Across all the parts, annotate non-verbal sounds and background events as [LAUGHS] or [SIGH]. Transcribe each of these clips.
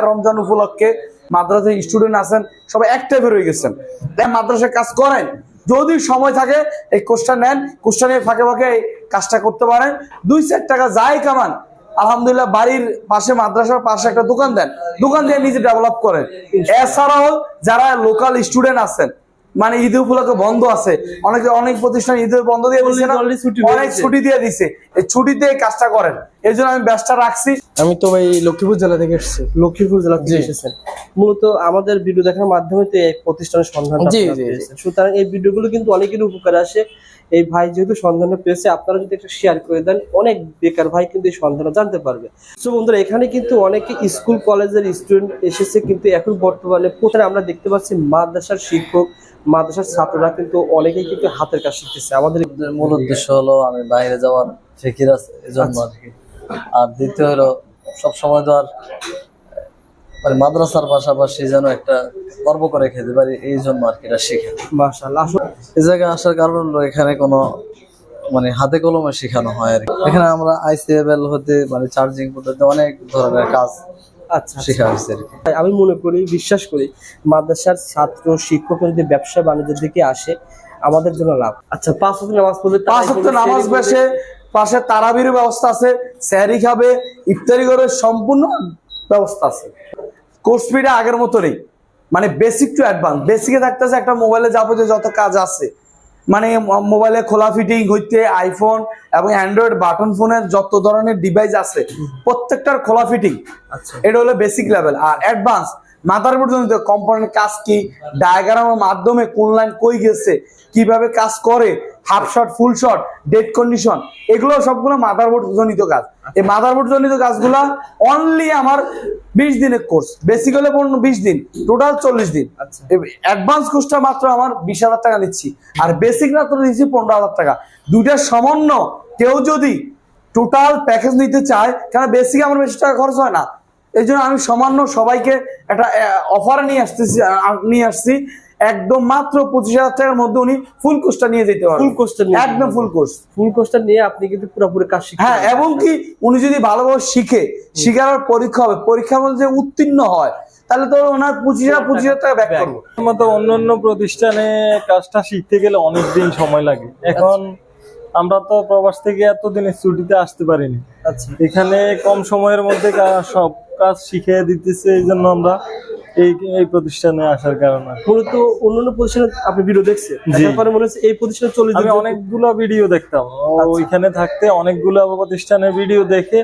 রমজান উপলক্ষে মাদ্রাসায় স্টুডেন্ট আছেন, সবাই টাইপের হয়ে গেছেন। মাদ্রাসায় কাজ করেন, যদি সময় থাকে, এই কোর্সটা নেন কোর্সটা নিয়ে ফাঁকে ফাঁকে এই কাজটা করতে পারেন। দুই চার টাকা যাই কামান, আলহামদুলিল্লাহ বাড়ির পাশে, মাদ্রাসার পাশে একটা দোকান দেন। দোকান দিয়ে নিজে ডেভেলপ করেন। এছাড়াও যারা লোকাল স্টুডেন্ট আছেন মানে ঈদ উপলক্ষে বন্ধ আছে। অনেকে অনেক প্রতিষ্ঠান ঈদের বন্ধ দিয়ে দিচ্ছে না অনেক ছুটি দিয়ে দিছে। এই ছুটিতে কাজটা করেন। এই জন্য আমি ব্যবসা রাখছি। আমি তো ভাই লক্ষ্মীপুর জেলা থেকে এসেছি। লক্ষ্মীপুর জেলা থেকে এসেছেন। মূলত আমাদের ভিডিও দেখার মাধ্যমে তো এই প্রতিষ্ঠানের সন্ধান জি, জি, জি। সুতরাং এই ভিডিওগুলো কিন্তু অনেকেরই উপকারে আসে। এই ভাই যেহেতু সন্ধানটা পেয়েছে আপনারা যদি একটা শেয়ার করে দেন অনেক বেকার ভাই কিন্তু এই সন্ধানটা জানতে পারবে। তো বন্ধুরা এখানে কিন্তু অনেকে স্কুল কলেজের স্টুডেন্ট এসেছে কিন্তু এখন বর্তমানে প্রথমে আমরা দেখতে পাচ্ছি? মাদ্রাসার শিক্ষক মাদ্রাসার ছাত্ররা কিন্তু অনেকেই কিন্তু হাতের কাজ শিখতেছে। আমাদের মূল উদ্দেশ্য হলো আমি বাইরে যাওয়ার ফিকির আছে এই জন্য আর কি। আর দ্বিতীয় হলো সব সময় তো আর মানে মাদ্রাসার পাশাপাশি যেন একটা গর্ব করে খেতে পারি এই জন্য আর কি এটা শিখে। মাশাআল্লাহ। এই জায়গায় আসার কারণ হলো এখানে কোনো মানে হাতে কলমে শেখানো হয় আর এখানে আমরা আইসিএবএল হতে মানে চার্জিং পদ্ধতি অনেক ধরনের কাজ আচ্ছা শেখা হয়েছে আর কি। আমি মনে করি বিশ্বাস করি মাদ্রাসার ছাত্র শিক্ষক যদি ব্যবসা বাণিজ্যের দিকে আসে আমাদের জন্য লাভ। আচ্ছা পাঁচ ওয়াক্ত নামাজ পড়বে পাঁচ ওয়াক্ত নামাজ বেশে পাশে তারাবির ব্যবস্থা আছে স্যারি খাবে ইফতারি করে সম্পূর্ণ ব্যবস্থা আছে। কোর্স ফিটা আগের মতো নেই। মানে বেসিক টু অ্যাডভান্স বেসিকে থাকতেছে একটা মোবাইলে যাবতীয় যত কাজ আছে মানে মোবাইলে খোলা ফিটিং হইতে আইফোন এবং অ্যান্ড্রয়েড বাটন ফোনের যত ধরনের ডিভাইস আছে প্রত্যেকটার খোলা ফিটিং আচ্ছা। এটা হলো বেসিক লেভেল আর অ্যাডভান্স উপর জনিত কোম্পানির কাজ কি? ডায়াগ্রামের মাধ্যমে কোন লাইন কই গেছে? কীভাবে কাজ করে? Half shot full shot dead condition এগুলো সবগুলো মাদারবোর্ড জনিত কাজ। এই মাদারবোর্ড জনিত কাজগুলো অনলি আমার বিশ দিনের কোর্স বেসিক হলে পনেরো বিশ দিন টোটাল চল্লিশ দিন। আচ্ছা। অ্যাডভান্স কোর্সটা মাত্র আমার বিশ হাজার টাকা নিচ্ছি আর বেসিক মাত্র দিচ্ছি পনেরো হাজার টাকা। দুইটার সমন্বয়। কেউ যদি টোটাল প্যাকেজ নিতে চায় কারণ বেসিক আমার বেশি টাকা খরচ হয় না? এই জন্য আমি সামান্য সবাইকে একটা অফার নিয়ে আসতেছি নিয়ে আসছি। একদম মাত্র পঁচিশ হাজার টাকার মধ্যে উনি ফুল কোর্সটা নিয়ে যেতে course টা একদম ফুল কোর্স ফুল কোর্সটা নিয়ে আপনি কিন্তু পুরোপুরি কাজ শিখতে হ্যাঁ এবং কি উনি যদি ভালোভাবে শিখে শিখার পরীক্ষা হবে পরীক্ষার মধ্যে উত্তীর্ণ হয় তাহলে তো ওনার পঁচিশ হাজার পঁচিশ হাজার টাকা ব্যাক করব। মতো অন্যান্য প্রতিষ্ঠানে কাজটা শিখতে গেলে অনেক দিন সময় লাগে। এখন আমরা তো প্রবাস থেকে এতদিনের ছুটিতে আসতে পারিনি। আচ্ছা এখানে কম সময়ের মধ্যে সব কাজ শিখিয়ে দিতেছে এই জন্য আমরা এই এই প্রতিষ্ঠানে আসার কারণে। মূলত অন্যান্য প্রতিষ্ঠানে আপনি ভিডিও দেখছেন। তারপরে মনে হচ্ছে এই প্রতিষ্ঠানে চলে আমি অনেকগুলো ভিডিও দেখতাম। ওইখানে থাকতে অনেকগুলো প্রতিষ্ঠানের ভিডিও দেখে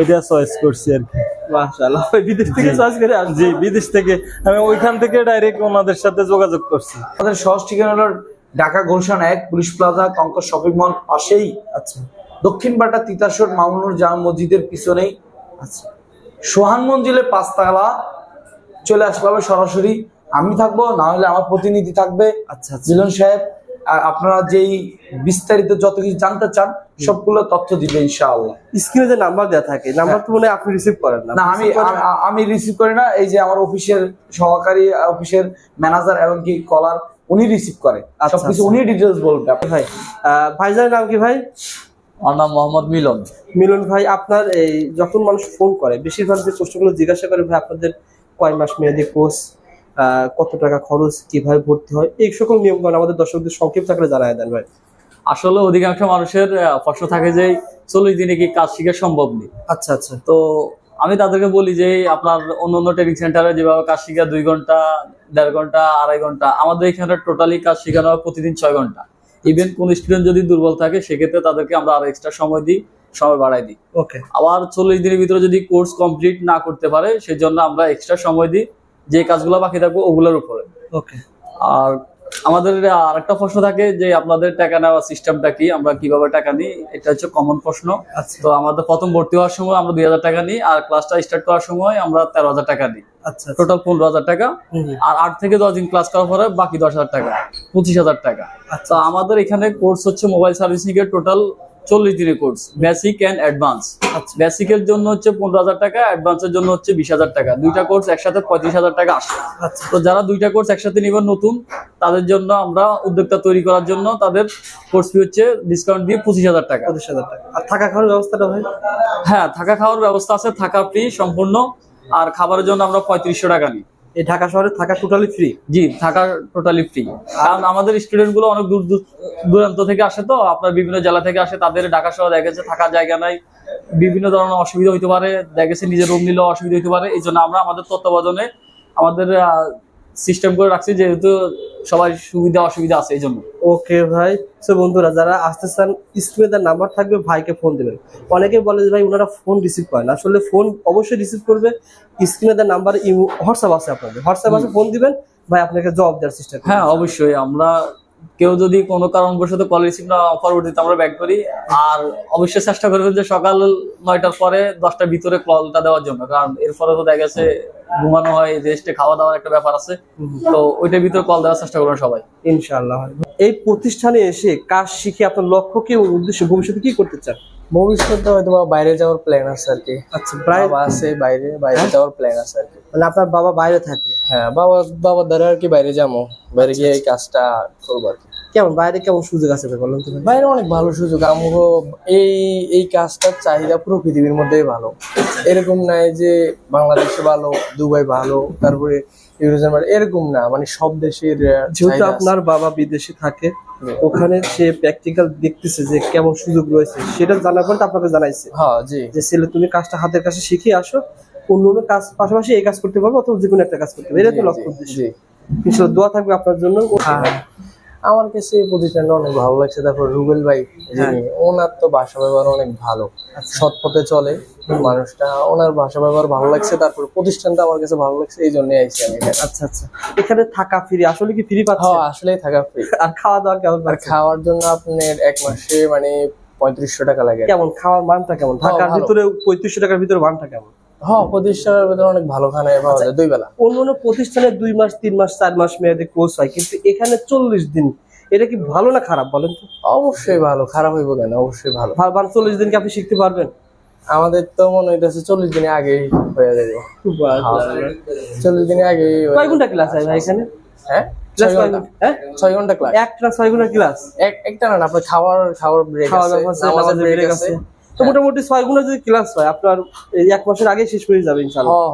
এটা চয়েস করছি আর কি। মাশাআল্লাহ বিদেশ থেকে চয়েস করে জি বিদেশ থেকে। আমি ওইখান থেকে ডাইরেক্ট ওনাদের সাথে যোগাযোগ করছি। আমাদের সহজ ঠিকানা হলো ঢাকা গুলশান এক police plaza concord shopping mall পাশেই। আচ্ছা। দক্ষিণ বাটা তিতাসর মামুনুর জামা মসজিদের পিছনেই আচ্ছা সোহান মঞ্জিলের পাঁচতলা চলে আসতে হবে সরাসরি। আমি থাকব না হলে আমার প্রতিনিধি থাকবে। আচ্ছা আচ্ছা। জিলন সাহেব আর আপনারা যেই বিস্তারিত যত কিছু জানতে চান সবগুলো তথ্য দিবে ইনশাআল্লাহ। স্ক্রিনে যে নাম্বার দেওয়া থাকে নাম্বার তো মনে আপনি রিসিভ করেন না। না আমি আমি রিসিভ করি না। এই যে আমার অফিসের সহকারী অফিসের ম্যানেজার এবং কি কলার উনি রিসিভ করে। আচ্ছা, সবকিছু আচ্ছা। উনি ডিটেলস বলবে। ভাই ভাইজানের নাম কি ভাই? আমার নাম মোহাম্মদ মিলন। মিলন ভাই আপনার এই যখন মানুষ ফোন করে বেশিরভাগ যে প্রশ্নগুলো জিজ্ঞাসা করে ভাই আপনাদের কয় মাস মেয়াদি কোর্স কত টাকা খরচ কীভাবে ভর্তি হয় এই সকল আমাদের দর্শকদের সংক্ষিপ্ত আকারে জানায় দেন ভাই। আসলে অধিকাংশ মানুষের প্রশ্ন থাকে যে চল্লিশ দিনে কি কাজ শিখা সম্ভব নেই আচ্ছা আচ্ছা। তো আমি তাদেরকে বলি যে আপনার অন্য অন্য ট্রেনিং সেন্টারে যেভাবে কাজ শিখা দুই ঘণ্টা দেড় ঘণ্টা আড়াই ঘণ্টা আমাদের এখানে টোটালি কাজ শেখানো হয় প্রতিদিন ছয় ঘণ্টা। ইভেন কোন স্টুডেন্ট যদি দুর্বল থাকে সেক্ষেত্রে তাদেরকে আমরা আরও এক্সট্রা সময় দিই সময় বাড়াই দিই। ওকে আবার চল্লিশ দিনের ভিতরে যদি কোর্স কমপ্লিট না করতে পারে সেজন্য আমরা এক্সট্রা সময় দিই যে কাজগুলো বাকি থাকব ওগুলোর উপরে। ওকে আর আমাদের আর একটা প্রশ্ন থাকে যে আপনাদের টাকা নেওয়ার সিস্টেমটা কি? আমরা কীভাবে টাকা নিই? এটা হচ্ছে কমন প্রশ্ন। আচ্ছা। তো আমাদের প্রথম ভর্তি হওয়ার সময় আমরা দুই হাজার টাকা নিই আর ক্লাসটা স্টার্ট করার সময় আমরা তেরো হাজার টাকা নিই আচ্ছা আচ্ছা। টোটাল পনেরো হাজার টাকা। আর আট থেকে দশ দিন ক্লাস করার পরে বাকি দশ হাজার টাকা পঁচিশ হাজার টাকা। আচ্ছা তো আমাদের এখানে কোর্স হচ্ছে মোবাইল সার্ভিসিং এর টোটাল চল্লিশ দিনের কোর্স বেসিক অ্যান্ড অ্যাডভান্স আচ্ছা। বেসিকের জন্য হচ্ছে পনেরো হাজার টাকা অ্যাডভান্সের জন্য হচ্ছে বিশ হাজার টাকা। দুইটা কোর্স একসাথে পঁয়ত্রিশ হাজার টাকা আসে। আচ্ছা। তো যারা দুইটা কোর্স একসাথে নেবেন নতুন তাদের জন্য আমরা উদ্যোক্তা তৈরি করার জন্য তাদের কোর্স ফি হচ্ছে ডিসকাউন্ট দিয়ে পঁচিশ হাজার টাকা। পঁচিশ হাজার টাকা। আর থাকা খাওয়ার ব্যবস্থাটা ভাই? হ্যাঁ থাকা খাওয়ার ব্যবস্থা আছে থাকা ফ্রি সম্পূর্ণ। আর খাবারের জন্য আমরা পঁয়ত্রিশশো টাকা নিই। এই ঢাকা শহরে থাকা টোটালি ফ্রি জি, থাকা টোটালি ফ্রি কারণ আমাদের স্টুডেন্টগুলো অনেক দূর দূর- দূরান্ত থেকে আসে তো, আপনার বিভিন্ন জেলা থেকে আসে, তাদের ঢাকা শহরে দেখা গেছে, থাকার জায়গা নাই। বিভিন্ন ধরনের অসুবিধা হইতে পারে, দেখা গেছে নিজের রুম নিলেও অসুবিধা হইতে পারে, এই জন্য আমরা আমাদের তত্ত্বাবধানে আমাদের সিস্টেম করে রাখছি যেহেতু সবাই সুবিধা অসুবিধা আছে এই জন্য ওকে ভাই। সো বন্ধুরা যারা আসতে চান স্ক্রিনে তার নাম্বার থাকবে ভাইকে ফোন দেবেন। অনেকে বলে যে ভাই ওনারা ফোন রিসিভ করেন আসলে ফোন অবশ্যই রিসিভ করবে। স্ক্রিনে তার নাম্বার হোয়াটসঅ্যাপ আছে আপনাদের। হোয়াটসঅ্যাপ আছে ফোন দিবেন। ভাই আপনাকে জবাব দেওয়ার চেষ্টা হ্যাঁ অবশ্যই। আমরা কেউ যদি কোনো কারণবশত কল রিসিভ না পরবর্তীতে আমরা ব্যাক করি, আর অবশ্যই চেষ্টা করবেন যে সকাল নয়টার পরে দশটার ভিতরে কলটা দেওয়ার জন্য, কারণ এরপরে তো দেখা গেছে ঘুমানো হয় রেস্টে খাওয়া দাওয়ার একটা ব্যাপার আছে, তো ওইটার ভিতরে কল দেওয়ার চেষ্টা করবেন সবাই। ইনশাল্লাহ এই প্রতিষ্ঠানে এসে কাজ শিখে আপনার লক্ষ্য কি উদ্দেশ্যে উদ্দেশ্য ভবিষ্যতে কি করতে চান? ভবিষ্যতে হয়তো বা বাইরে যাওয়ার প্ল্যান আছে আর কি আচ্ছা প্রায় বাবা আছে বাইরে বাইরে যাওয়ার প্ল্যান আছে আর কি মানে আপনার বাবা বাইরে থাকে হ্যাঁ বাবা বাবার দ্বারা আর কি বাইরে যাব বাইরে গিয়ে এই কাজটা করব আর কি কেমন বাইরে কেমন সুযোগ আছে ভাই তুমি বাইরে অনেক ভালো সুযোগ আমগো এই এই কাজটার চাহিদা পুরো পৃথিবীর মধ্যেই ভালো। এরকম নাই যে বাংলাদেশে ভালো দুবাই ভালো তারপরে ইউরোজেন ভালো এরকম না মানে সব দেশের যেহেতু আপনার বাবা বিদেশে থাকে ওখানে সে প্র্যাকটিক্যাল দেখতেছে যে কেমন সুযোগ রয়েছে সেটা জানার পরে আপনাকে জানাইছে। হ্যাঁ জি। যে ছেলে তুমি কাজটা হাতের কাছে শিখে আসো অন্য অন্য কাজ পাশাপাশি এই কাজ করতে পারব অথবা যে কোনো একটা কাজ করতে পারবে। এটা তো লক্ষ্য উদ্দেশ্য। ইনশাল্লাহ দোয়া থাকবে আপনার জন্য। হ্যাঁ। আমার কাছে এই প্রতিষ্ঠানটা অনেক ভালো লাগছে। তারপর রুবেল ভাই যিনি ওনার তো ভাষা ব্যবহার অনেক ভালো। সৎ পথে চলে মানুষটা। ওনার ভাষা ব্যবহার ভালো লাগছে। তারপর প্রতিষ্ঠানটা আমার কাছে ভালো লাগছে এই জন্যই আইসি আমি আচ্ছা আচ্ছা। এখানে থাকা ফ্রি আসলে কি ফ্রি পাচ্ছে হ্যাঁ আসলেই থাকা ফ্রি আর খাওয়া দাওয়া কেমন আর খাওয়ার জন্য আপনার এক মাসে মানে পঁয়ত্রিশশো টাকা লাগে। কেমন? খাওয়ার মানটা কেমন? ঢাকার ভালো। ভিতরে পঁয়ত্রিশশো টাকার ভিতরে মানটা কেমন? হ্যাঁ প্রতিষ্ঠানের ভিতরে অনেক ভালো খানা পাওয়া যায় দুই বেলা। অন্য অন্য প্রতিষ্ঠানে দুই মাস তিন মাস চার মাস মেয়াদে কোর্স হয় কিন্তু এখানে চল্লিশ দিন এটা কি ভালো না খারাপ বলেন তো? অবশ্যই ভালো খারাপ হইব কেন? অবশ্যই ভালো। ভালো ভালো চল্লিশ দিন কি আপনি শিখতে পারবেন? আমাদের তো মনে হইতেছে চল্লিশ দিনে আগেই হয়ে যাবে। চল্লিশ দিনে হয়ে কয় ঘণ্টা ক্লাস হয় ভাই এখানে? হ্যাঁ? ছয় ঘণ্টা। ঘণ্টা? হ্যাঁ? ক্লাস একটা ছয় ঘণ্টা ক্লাস এক একটা না আপনার খাওয়ার খাওয়ার ব্রেক খাওয়া আছে ব্রেক আছে। তো মোটামুটি ছয় ঘণ্টা যদি ক্লাস হয় আপনার এই এক মাসের আগে শেষ হয়ে যাবে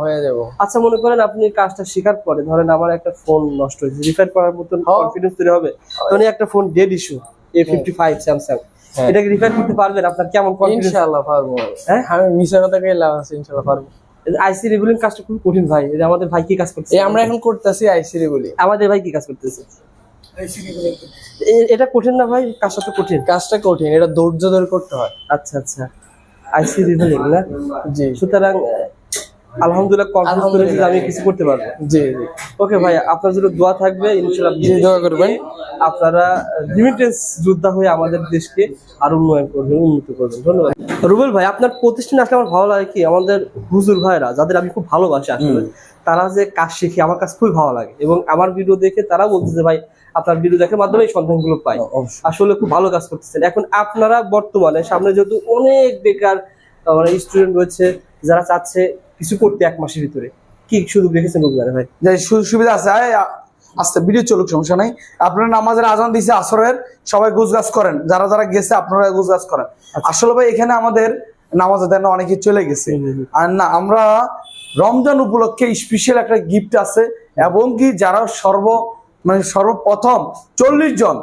হ্যাঁ যাব। আচ্ছা মনে করেন আপনি কাজটা শেখার পরে ধরেন আমার একটা ফোন নষ্ট হয়েছে রিপেয়ার করার মতন হ্যাঁ। কনফিডেন্স তৈরি হবে তখন একটা phone dead issue A fifty five Samsung. এটাকে রিপেয়ার করতে পারবেন আপনার কেমন কনফিডেন্স ইনশাআল্লাহ পারব। হ্যাঁ? আমি মিশা কথা কে লাভ আছে ইনশাআল্লাহ পারব। আইসি রেগুলিং কাজটা খুব কঠিন ভাই আমাদের ভাই কি কাজ এই আমরা এখন করতেছি আইসিরি বলি আমাদের ভাই কি কাজ করতেছে? এটা কঠিন না ভাই? কাজটা তো কঠিন। কাজটা কঠিন এটা ধৈর্য ধরে করতে হয়। আচ্ছা আচ্ছা। আইসি রিভিলিং না? জি। সুতরাং আলহামদুলিল্লাহ কনফিডেন্স করে যে আমি কিছু করতে পারব। জি জি। ওকে ভাই আপনার জন্য দোয়া থাকবে ইনশাআল্লাহ জি, দোয়া করবেন। আপনারা রিমিটেন্স যোদ্ধা হয়ে আমাদের দেশকে আরও উন্নয়ন করবেন উন্নত করবেন। ধন্যবাদ। রুবেল ভাই আপনার প্রতিষ্ঠানে আসলে আমার ভালো লাগে কি? আমাদের হুজুর ভাইরা যাদের আমি খুব ভালোবাসি আসলে তারা যে কাজ শিখে আমার কাছে খুবই ভালো লাগে। এবং আমার ভিডিও দেখে তারা বলছে যে ভাই আপনার ভিডিও দেখার মাধ্যমে এই সন্ধানগুলো পাই। আসলে খুব ভালো কাজ করতেছেন। এখন আপনারা বর্তমানে সামনে যেহেতু অনেক বেকার মানে স্টুডেন্ট রয়েছে যারা চাচ্ছে কিছু করতে এক মাসের ভিতরে। কি সুযোগ রেখেছেন রোজগারে ভাই? সুবিধা আছে আস্তে ভিডিও চলুক সমস্যা নাই। আপনারা নামাজের আজান দিছে আসরের সবাই গুজ গাছ করেন। যারা যারা গেছে আপনারা গুজ গাছ করেন আসলে ভাই এখানে আমাদের নামাজের দেন অনেকে চলে গেছে। আর না আমরা রমজান উপলক্ষে স্পেশাল একটা গিফট আছে। এবং কি যারা সর্ব মানে সর্বপ্রথম চল্লিশ জন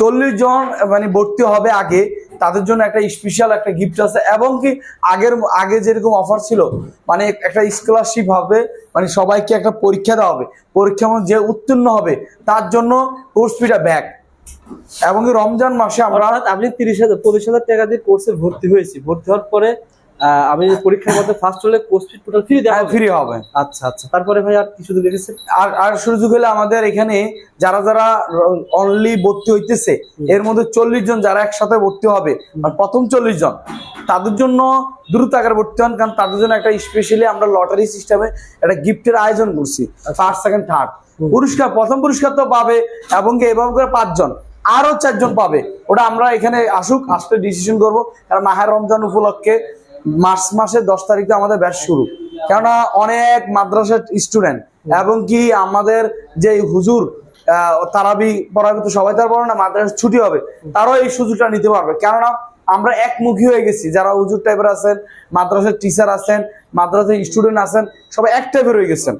চল্লিশ জন মানে ভর্তি হবে আগে। তাদের জন্য একটা স্পেশাল একটা গিফট আছে। এবং কি আগের, আগে যেরকম অফার ছিল মানে একটা স্কলারশিপ হবে মানে সবাইকে একটা পরীক্ষা দেওয়া হবে। পরীক্ষা যে উত্তীর্ণ হবে, তার জন্য কোর্স ফিটা ব্যাক এবং রমজান মাসে আমরা আপনি তিরিশ হাজার পঁচিশ হাজার টাকা দিয়ে কোর্সে ভর্তি হয়েছি। ভর্তি হওয়ার পরে আমি পরীক্ষার মধ্যে ফার্স্ট হলে কোর্স ফি টোটাল ফ্রি দেওয়া হবে? ফ্রি হবে। আচ্ছা আচ্ছা। তারপরে ভাই আর কিছু দূর রেখেছেন আর আর সুযোগ হলে আমাদের এখানে যারা যারা অনলি ভর্তি হইতেছে এর মধ্যে চল্লিশ জন যারা একসাথে ভর্তি হবে আর প্রথম চল্লিশ জন তাদের জন্য দ্রুত আকারে ভর্তি হন কারণ তাদের জন্য একটা স্পেশালি আমরা লটারি সিস্টেমে একটা গিফটের আয়োজন করছি ফার্স্ট সেকেন্ড থার্ড পুরস্কার প্রথম পুরস্কার তো পাবে এবং কি এভাবে করে পাঁচজন আরও চারজন পাবে। ওটা আমরা এখানে আসুক আসলে ডিসিশন করব কারণ মাহের রমজান উপলক্ষে মার্চ মাসের দশ তারিখে আমাদের ব্যাচ শুরু। কেননা অনেক মাদ্রাসার স্টুডেন্ট এবং কি আমাদের যে হুজুর তারাবি পড়াবে তো সবাই তার পড়ে না মাদ্রাসা ছুটি হবে, তারাও এই সুযোগটা নিতে পারবে। কেননা আমরা একমুখী হয়ে গেছি। যারা উজুর টাইপের আছেন, মাদ্রাসার টিচার আছেন, মাদ্রাসার স্টুডেন্ট আছেন, সবাই এক টাইপের হয়ে গেছেন।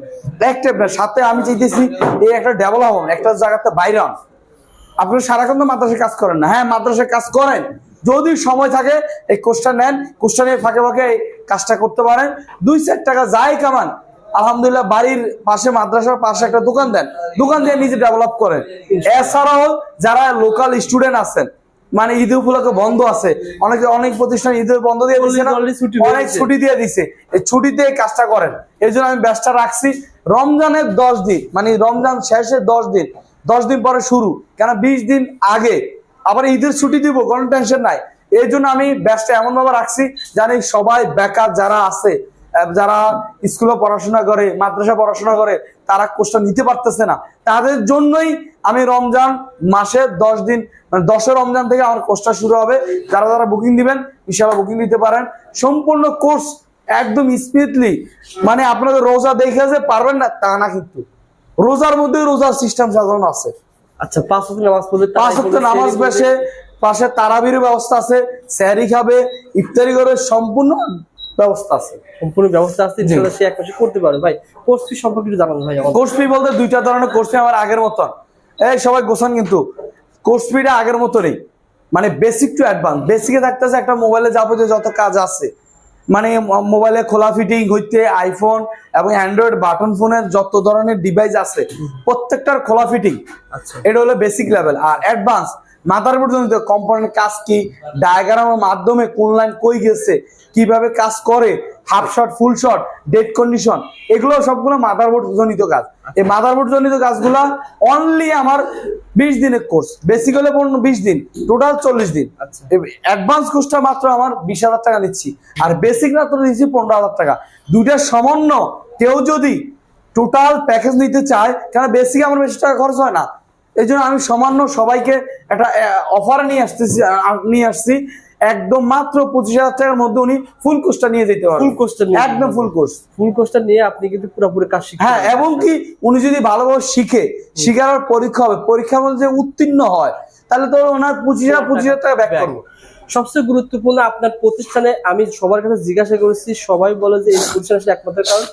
এক টাইপ সাথে আমি চাইতেছি এই একটা ডেভেলপ হন, একটা জায়গাতে বাইরে হন আপনি সারাক্ষণ তো মাদ্রাসায় কাজ করেন না। হ্যাঁ মাদ্রাসায় কাজ করেন যদি সময় থাকে এই কোর্সটা নেন। কোর্সটা নিয়ে ফাঁকে ফাঁকে এই কাজটা করতে পারেন। দুই চার টাকা যাই কামান আলহামদুলিল্লাহ বাড়ির পাশে মাদ্রাসার পাশে একটা দোকান দেন। দোকান দিয়ে নিজে ডেভেলপ করেন। এছাড়াও যারা লোকাল স্টুডেন্ট আছেন মানে ঈদ উপলক্ষে বন্ধ আছে অনেকে অনেক প্রতিষ্ঠান ঈদের বন্ধ দিয়ে দিচ্ছে না ছুটি অনেক ছুটি দিয়ে দিছে। এই ছুটিতে কাজটা করেন। এই জন্য আমি ব্যবসা রাখছি। রমজানের দশ দিন মানে রমজান শেষে দশ দিন দশ দিন পরে শুরু। কেন? বিশ দিন আগে আবার ঈদের ছুটি দিব, কোনো টেনশন নাই। এই জন্য আমি ব্যস্ত, এমন ভাবে রাখছি জানি সবাই বেকার যারা আছে যারা স্কুলে পড়াশোনা করে মাদ্রাসা পড়াশোনা করে, তারা কোর্সটা নিতে পারতেছে না। তাদের জন্যই আমি রমজান মাসে দশ দিন মানে দশই রমজান থেকে আমার কোর্সটা শুরু হবে। যারা যারা বুকিং দিবেন ইনশাল্লাহ বুকিং দিতে পারেন। সম্পূর্ণ কোর্স একদম স্পিডলি মানে আপনাদের রোজা দেখে যে পারবেন না, তা না কিন্তু। রোজার মধ্যে রোজার সিস্টেম সাজানো আছে। আচ্ছা পাঁচ ওয়াক্ত নামাজ পড়বে পাঁচ ওয়াক্ত নামাজ বেশে পাশে তারাবির ব্যবস্থা আছে স্যারি খাবে ইফতারি করে সম্পূর্ণ ব্যবস্থা আছে। সম্পূর্ণ ব্যবস্থা আছে ইনশাআল্লাহ সে এক মাসে করতে পারবে। ভাই কোর্স ফি সম্পর্কে একটু জানান ভাই আমাদের। কোর্স ফি বলতে দুইটা ধরনের কোর্স ফি আমার আগের মতন। এই সবাই গোছান কিন্তু। কোর্স ফিটা আগের মতনই। মানে বেসিক টু অ্যাডভান্স বেসিকে থাকতেছে একটা মোবাইলে যাবতীয় যত কাজ আছে। মানে মোবাইলে খোলা ফিটিং হইতে আইফোন এবং অ্যান্ড্রয়েড বাটন ফোনের যত ধরনের ডিভাইস আছে প্রত্যেকটার খোলা ফিটিং আচ্ছা। এটা হলো বেসিক লেভেল আর অ্যাডভান্স মাথার জনিত কম্পোনেন্ট কাজ কি? ডায়াগ্রামের মাধ্যমে কোন লাইন কই গেছে? কীভাবে কাজ করে? Half shot full shot dead condition এগুলো সবগুলো মাদারবোর্ড জনিত কাজ। এই মাদারবোর্ড জনিত কাজগুলো অনলি আমার বিশ দিনের কোর্স বেসিক হলে পনেরো বিশ দিন টোটাল চল্লিশ দিন। আচ্ছা। অ্যাডভান্স কোর্সটা মাত্র আমার বিশ হাজার টাকা নিচ্ছি। আর বেসিক মাত্র দিচ্ছি পনেরো হাজার টাকা। দুইটার সমন্য কেউ যদি টোটাল প্যাকেজ নিতে চায় কেন বেসিক আমার বেশি টাকা খরচ হয় না? এই জন্য আমি সামান্য সবাইকে একটা অফার নিয়ে আসতেছি নিয়ে আসছি। একদম মাত্র পঁচিশ হাজার টাকার মধ্যে উনি ফুল কোর্সটা নিয়ে যেতে পারবেন। ফুল course টা নিয়ে একদম ফুল কোর্স ফুল কোর্সটা নিয়ে আপনি কিন্তু পুরোপুরি কাজ শিখতে হ্যাঁ। এবং কি উনি যদি ভালোভাবে শিখে শিখার পরীক্ষা হবে পরীক্ষার মধ্যে যে উত্তীর্ণ হয় তাহলে তো ওনার পঁচিশ হাজার পঁচিশ হাজার টাকা ব্যাক করব। সবচেয়ে গুরুত্বপূর্ণ আপনার প্রতিষ্ঠানে আমি সবার কাছে জিজ্ঞাসা করেছি সবাই বলে যে এই প্রতিষ্ঠানে একমাত্র কারণ।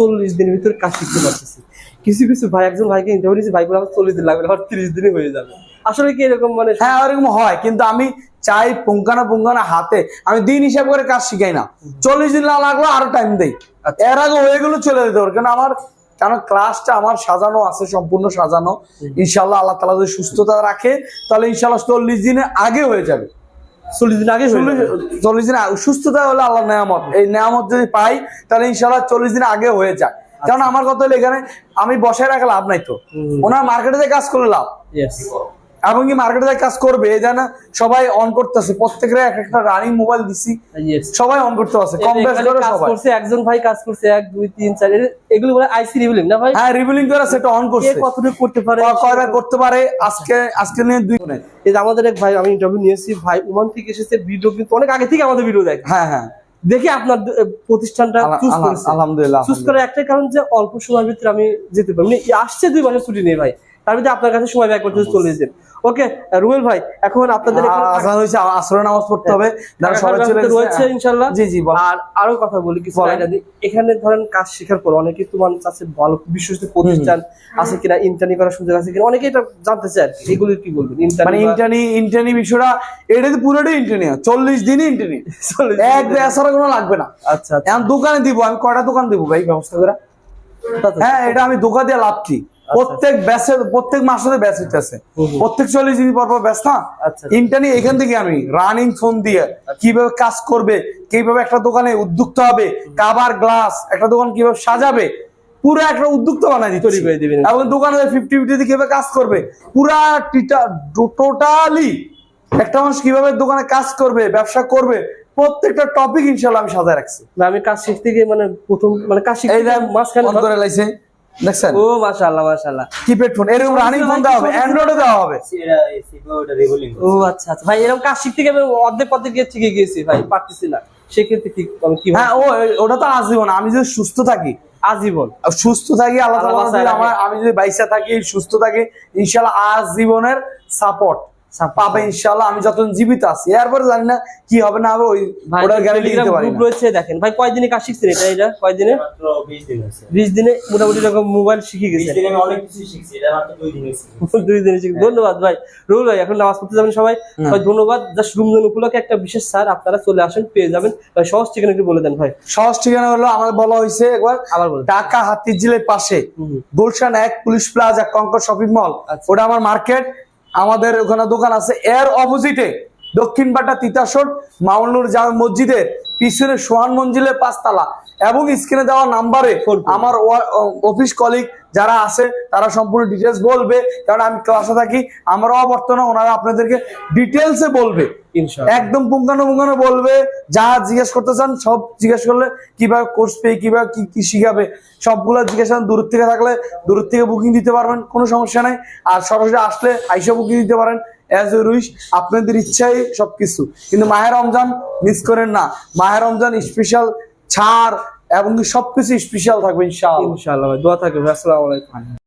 চল্লিশ দিনের ভিতরে কাজ শিখতে পারতেছি। কিছু কিছু ভাই একজন ভাইকে ইন্টারভিউ দিয়েছি ভাই বলে আমার চল্লিশ দিন লাগবে আমার তিরিশ দিনে হয়ে যাবে। আসলে কি এরকম মানে হ্যাঁ ওরকম হয় কিন্তু আমি চাই পুঙ্খানা পুঙ্খানা হাতে। আমি দিন হিসাব করে কাজ শিখাই না। চল্লিশ দিন না লাগল আরও টাইম দেই। এর আগে হয়ে গেলে চলে যেতে পারে কেন আমার কারণ ক্লাসটা আমার সাজানো আছে সম্পূর্ণ সাজানো। ইনশাল্লাহ আল্লাহ তালা যদি সুস্থতা রাখে তাহলে ইনশাল্লাহ চল্লিশ দিনের আগে হয়ে যাবে। চল্লিশ দিন আগে চল্লিশ দিন সুস্থতা হলো আল্লাহ নেয়ামত। এই নেয়ামত যদি পাই তাহলে ইনশাল্লাহ চল্লিশ দিন আগে হয়ে যায়। কারণ আমার কথা হলো এখানে আমি বসায় রাখা লাভ নাই তো। ওনার মার্কেটে কাজ করে লাভ. এবং কি মার্কেটে কাজ করবে এই জানা সবাই অন করতেছে। প্রত্যেকের এক একটা রানিং মোবাইল দিছি। সবাই অন করতে পারছে কম বেশ করে কাজ সবাই। করছে একজন ভাই কাজ করছে এক দুই তিন চার এর- এগুলো বলে আইসি রিভিলিং না ভাই? হ্যাঁ রিভিলিং করে সেটা অন করছে। কে কতটুকু করতে পারে? কয়বার করতে পারে? আজকে আজকে নিয়ে দুই এই যে আমাদের এক ভাই আমি ইন্টারভিউ নিয়েছি। ভাই ওমান থেকে এসেছে ভিডিও কিন্তু অনেক আগে থেকে আমাদের ভিডিও দেখে। হ্যাঁ হ্যাঁ। দেখি আপনার প্রতিষ্ঠানটা চুজ করেছে। আলহামদুলিল্লাহ চুজ করার একটাই কারণ যে অল্প সময়ের ভিতরে আমি যেতে পারি। মানে আসছে দুই মাসের ছুটি নেই ভাই। তার ভিতরে আপনার কাছে সময় ব্যয় করতে চলে যেতেন ওকে রুবেল ভাই এখন আপনাদের আজান হয়েছে আসরে নামাজ পড়তে হবে। যারা সবাই চলে রয়েছে হ্যাঁ। ইনশাল্লাহ। জি জি আর আরও কথা বলি কিছু এখানে ধরেন কাজ শেখার পর অনেকে তো মানুষ আছে ভালো বিশ্বস্ত প্রতিষ্ঠান আছে কিনা ইন্টার্নি করার সুযোগ আছে কিনা অনেকে এটা জানতে চায়। এগুলো কি বলবেন? মানে ইন্টার্নি ইন্টারনি বিষয়টা এটা তো পুরোটাই ইন্টারনি চল্লিশ দিনই ইন্টারনি। এক এছাড়া কোনো লাগবে না। আচ্ছা আচ্ছা। এখন দোকানে দিব আমি কয়টা দোকান দিব ভাই ব্যবস্থা করে। হ্যাঁ এটা আমি দোকান দিয়ে লাভ কি? প্রত্যেক ব্যাচে প্রত্যেক মাসে ব্যাচ হইতেছে। প্রত্যেক চল্লিশ দিন পর পর ব্যাচ না? আচ্ছা। ইন্টারনি এখান থেকে আমি রানিং ফোন দিয়ে কীভাবে কাজ করবে কীভাবে একটা দোকানে উদ্যুক্ত হবে কাবার গ্লাস একটা দোকান কীভাবে সাজাবে পুরো একটা উদ্যুক্ত বানাই দিচ্ছি। তৈরি করে দিবেন। এবং দোকানে ফিফটি ফিফটি কীভাবে কাজ করবে পুরা টোটালি একটা মানুষ কীভাবে দোকানে কাজ করবে ব্যবসা করবে প্রত্যেকটা টপিক ইনশাল্লাহ আমি সাজায় রাখছি। আমি কাজ শিখতে গিয়ে মানে প্রথম মানে কাজ শিখতে মাঝখানে লাইছে দেখছেন? ও মাশাআল্লাহ মাশাআল্লাহ। কিপ্যাড ফোন এরকম রানিং ফোন দেওয়া হবে অ্যান্ড্রয়েডে দেওয়া হবে। ও আচ্ছা আচ্ছা। ভাই এরকম কাজ শিখতে আমি অর্ধেক পথে গিয়ে শিখে গিয়েছি ভাই পারতেছি না। সেক্ষেত্রে কি কি হ্যাঁ ও ওটা তো আজীবন আমি যদি সুস্থ থাকি। আজীবন। আর সুস্থ থাকি আল্লাহ আমার আমি যদি বাইসা থাকি সুস্থ থাকি ইনশাআল্লাহ আজীবনের সাপোর্ট পাবে ইনশাল্লাহ আমি যতদিন জীবিত আছি। এরপরে জানি না কি হবে না হবে ওই ওটার গ্যারান্টি দিতে পারি না। রয়েছে দেখেন। ভাই কয়দিনে কাজ শিখছেন এটা এটা? কয়দিনে মাত্র বিশ দিন হয়েছে। বিশ দিনে মোটামুটি রকম মোবাইল শিখে গেছেন। দিনে আমি অনেক কিছু শিখছি এটা মাত্র দুই দিন হয়েছে [LAUGHS] দুই দিনে শিখে ধন্যবাদ ভাই। রুল ভাই এখন নামাজ পড়তে যাবেন সবাই। ভাই ধন্যবাদ। জাস্ট রমজান উপলক্ষে একটা বিশেষ স্যার আপনারা চলে আসেন পেয়ে যাবেন। ভাই সহজ ঠিকানা একটু বলে দেন ভাই। সহজ ঠিকানা হলো আমার বলা হয়েছে একবার আবার বলেন। ঢাকা হাতিঝিলের পাশে। গুলশান এক police plaza concord shopping mall. আচ্ছা। ওটা আমার মার্কেট। আমাদের ওখানে দোকান আছে এর অপোজিটে। দক্ষিণ বাটা তিতাসর মাউনুর জামে মসজিদের, পিছনে সোহান মঞ্জিলের পাঁচতলা। এবং স্ক্রিনে দেওয়া নাম্বারে। আমার অফিস কলিগ যারা আছে তারা সম্পূর্ণ ডিটেলস বলবে। কারণ আমি ক্লাসে থাকি আমারও বর্তমানে ওনারা আপনাদেরকে ডিটেলসে বলবে। একদম পুঙ্খানু পুঙ্খানু বলবে যা জিজ্ঞেস করতে চান সব জিজ্ঞেস করলে কীভাবে কোর্স পেয়ে কীভাবে কি কি শিখাবে সবগুলো জিজ্ঞেস দূর থেকে থাকলে দূর থেকে বুকিং দিতে পারবেন কোনো সমস্যা নাই। আর সরাসরি আসলে আইসা বুকিং দিতে পারেন অ্যাজ এ উইশ আপনাদের ইচ্ছাই সবকিছু। কিন্তু মাহের রমজান মিস করেন না। মাহের রমজান স্পেশাল ছাড় এবং সবকিছু স্পেশাল থাকবে ইনশাআল্লাহ। ইনশাআল্লাহ দোয়া থাকবে আসসালামু আলাইকুম।